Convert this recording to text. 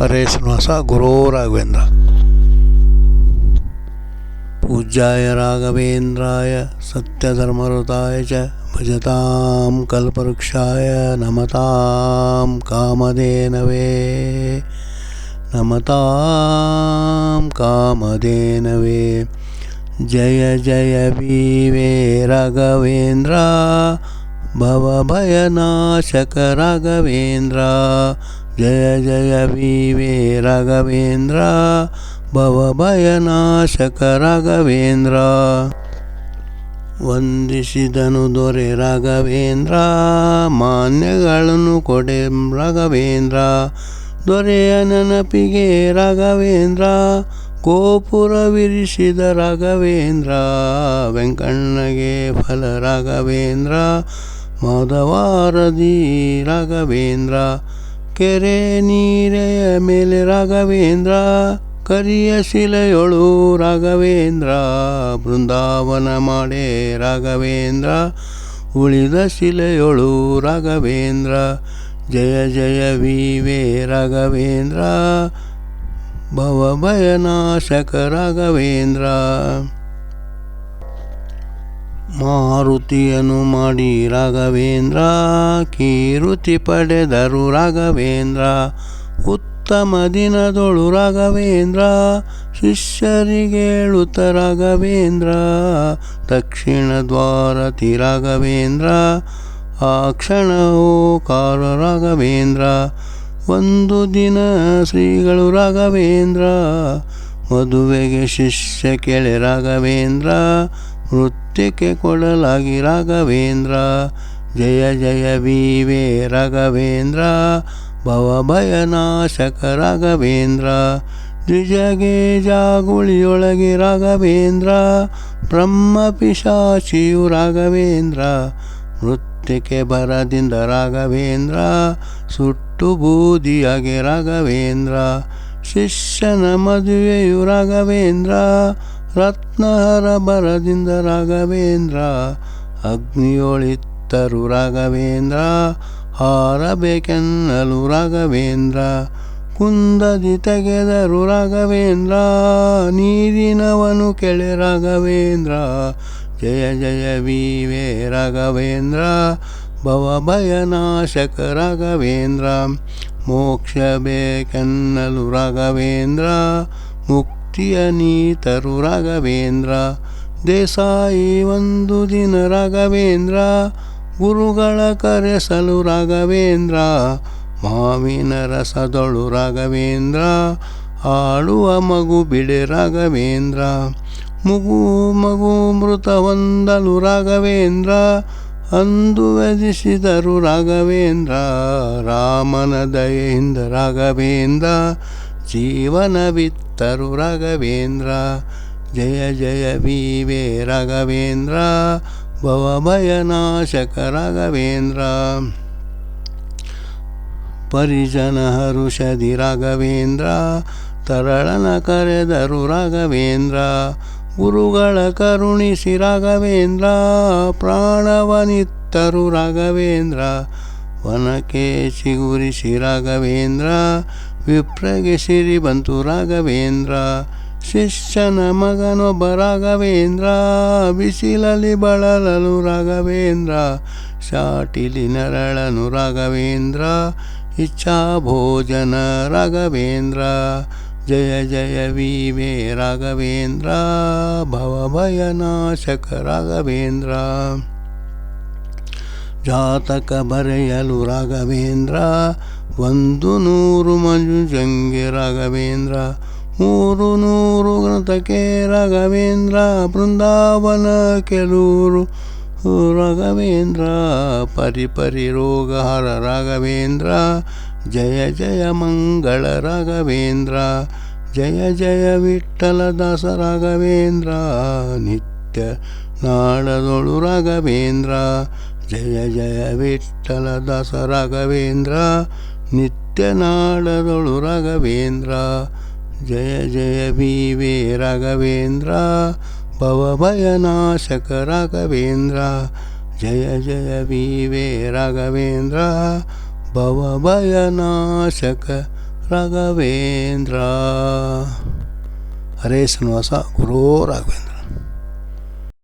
हरे स्ना गुरो राघवेन्द्र पूज्याय राघवेन्द्राय सत्यधर्मरुताय च भजतां कल्पवृक्षाय नमतां कामधेनवे। नमतां कामधेनवे। जय जय वीवे राघवेन्द्र भवभयनाशक राघवेन्द्र ಜಯ ಜಯ ವಿವೇ ರಾಘವೇಂದ್ರ ಭವಭಯನಾಶಕ ರಾಘವೇಂದ್ರ. ವಂದಿಸಿದನು ದೊರೆ ರಾಘವೇಂದ್ರ, ಮಾನ್ಯಗಳನ್ನು ಕೊಡೆ ರಾಘವೇಂದ್ರ. ದೊರೆಯ ನೆನಪಿಗೆ ರಾಘವೇಂದ್ರ ಗೋಪುರವಿರಿಸಿದ ರಾಘವೇಂದ್ರ. ವೆಂಕಣ್ಣಗೆ ಫಲ ರಾಘವೇಂದ್ರ, ಮಾಧವಾರದಿ ರಾಘವೇಂದ್ರ. ಕೆರೆ ನೀರೆಯ ಮೇಲೆ ರಾಘವೇಂದ್ರ, ಕರಿಯ ಶಿಲೆಯೊಳು ರಾಘವೇಂದ್ರ, ಬೃಂದಾವನ ಮಾಡೆ ರಾಘವೇಂದ್ರ, ಉಳಿದ ಶಿಲೆಯೊಳು ರಾಘವೇಂದ್ರ, ಜಯ ಜಯ ವಿವೇ ರಾಘವೇಂದ್ರ ಭವಭಯನಾಶಕ ರಾಘವೇಂದ್ರ. ಮಾರುತಿಯನ್ನು ಮಾಡಿ ರಾಘವೇಂದ್ರ, ಕೀರುತಿ ಪಡೆದರು ರಾಘವೇಂದ್ರ. ಉತ್ತಮ ದಿನದೊಳು ರಾಘವೇಂದ್ರ ಶಿಷ್ಯರಿಗೇಳುತ್ತ ರಾಘವೇಂದ್ರ. ದಕ್ಷಿಣ ದ್ವಾರತಿ ರಾಘವೇಂದ್ರ, ಆ ಕ್ಷಣವೋ ಕಾರ ರಾಘವೇಂದ್ರ. ಒಂದು ದಿನ ಶ್ರೀಗಳು ರಾಘವೇಂದ್ರ, ಮದುವೆಗೆ ಶಿಷ್ಯ ಕೆಳೆ ರಾಘವೇಂದ್ರ. ನೃತ್ಯಕ್ಕೆ ಕೊಡಲಾಗಿ ರಾಘವೇಂದ್ರ. ಜಯ ಜಯ ವಿವೆ ರಾಘವೇಂದ್ರ. ಭವಭಯನಾಶಕ ರಾಘವೇಂದ್ರ. ದ್ವಿಜಗೆ ಜಾಗುಳಿಯೊಳಗೆ ರಾಘವೇಂದ್ರ. ಬ್ರಹ್ಮ ಪಿಶಾಚಿಯು ರಾಘವೇಂದ್ರ. ನೃತ್ಯಕ್ಕೆ ಬರದಿಂದ ರಾಘವೇಂದ್ರ. ಸುಟ್ಟು ಬೂದಿಯಾಗೆ ರಾಘವೇಂದ್ರ. ಶಿಷ್ಯನ ಮದುವೆಯು ರಾಘವೇಂದ್ರ. ರತ್ನಹರ ಬರದಿಂದ ರಾಘವೇಂದ್ರ ಅಗ್ನಿಯೊಳಿತ್ತರು ರಾಘವೇಂದ್ರ, ಹಾರಬೇಕೆನ್ನಲು ರಾಘವೇಂದ್ರ, ಕುಂದದಿ ತೆಗೆದರು ರಾಘವೇಂದ್ರ, ನೀರಿನವನು ಕೆಳೆ ರಾಘವೇಂದ್ರ, ಜಯ ಜಯ ವಿವೇ ರಾಘವೇಂದ್ರ, ಭವಭಯನಾಶಕ ರಾಘವೇಂದ್ರ ಮೋಕ್ಷ ಬೇಕೆನ್ನಲು ರಾಘವೇಂದ್ರ ಮುಕ್ತಿಯ ನೀತರು ರಾಘವೇಂದ್ರ, ದೇಸಾಯಿ ಒಂದು ದಿನ ರಾಘವೇಂದ್ರ, ಗುರುಗಳ ಕರೆಸಲು ರಾಘವೇಂದ್ರ, ಮಾವಿನ ರಸದೊಳು ರಾಘವೇಂದ್ರ, ಆಳುವ ಮಗು ಬಿಡೆ ರಾಘವೇಂದ್ರ, ಮಗು ಮಗು ಮೃತ ಹೊಂದಲು ರಾಘವೇಂದ್ರ, ಅಂದು ವಧಿಸಿದರು ರಾಘವೇಂದ್ರ, ರಾಮನ ದಯೆಯಿಂದ ರಾಘವೇಂದ್ರ ಜೀವನವಿತ್ತರು ರಾಘವೇಂದ್ರ. ಜಯ ಜಯ ವಿವೆ ರಾಘವೇಂದ್ರ. ಭವಭಯನಾಶಕ ರಾಘವೇಂದ್ರ. ಪರಿಜನ ಹರುಷಧಿ ರಾಘವೇಂದ್ರ. ತರಳನ ಕರೆದರು ರಾಘವೇಂದ್ರ. ಗುರುಗಳ ಕರುಣಿಸಿ ರಾಘವೇಂದ್ರ. ಪ್ರಾಣವನಿತ್ತರು ರಾಘವೇಂದ್ರ. ವನಕ್ಕೆ ಚಿಗುರಿಸಿ ರಾಘವೇಂದ್ರ. ವಿಪ್ರಗೆ ಸಿರಿ ಬಂತು ರಾಘವೇಂದ್ರ. ಶಿಷ್ಯನ ಮಗನೊಬ್ಬ ರಾಘವೇಂದ್ರ. ಬಿಸಿಲಲ್ಲಿ ಬಳಲಲು ರಾಘವೇಂದ್ರ. ಶಾಟಿಲಿ ನರಳನು ರಾಘವೇಂದ್ರ. ಇಚ್ಛಾ ಭೋಜನ ರಾಘವೇಂದ್ರ. ಜಯ ಜಯ ವಿವೆ ರಾಘವೇಂದ್ರ. ಭವಭಯನಾಶಕ ರಾಘವೇಂದ್ರ. ಜಾತಕ ಬರೆಯಲು ರಾಘವೇಂದ್ರ, ಒಂದು ನೂರು ಮಂಜುಜಂಗೆ ರಾಘವೇಂದ್ರ, ಮೂರು ನೂರು ಗ್ರಂಥಕ್ಕೆ ರಾಘವೇಂದ್ರ, ಬೃಂದಾವನ ಕೆಲೂರು ರಾಘವೇಂದ್ರ, ಪರಿ ಪರಿ ರೋಗ ರಾಘವೇಂದ್ರ, ಜಯ ಜಯ ಮಂಗಳ ರಾಘವೇಂದ್ರ, ಜಯ ಜಯ ವಿಠಲ ದಾಸ ರಾಘವೇಂದ್ರ, ನಿತ್ಯ ನಾಡದೊಳು ರಾಘವೇಂದ್ರ ಜಯ ಜಯ ವಿಠಲ ದಾಸ ರಾಘವೇಂದ್ರ ನಿತ್ಯ ನಾಡದೊಳು ರಾಘವೇಂದ್ರ ಜಯ ಜಯ ವಿವೆ ರಾಘವೇಂದ್ರ ಭವಭಯನಾಶಕ ರಾಘವೇಂದ್ರ ಜಯ ಜಯ ವಿವೆ ರಾಘವೇಂದ್ರ ಭವಭಯನಾಶಕ ರಾಘವೇಂದ್ರ ಹರೇ ಶ್ರೀನಿವಾಸ ಗುರೋ ರಾಘವೇಂದ್ರ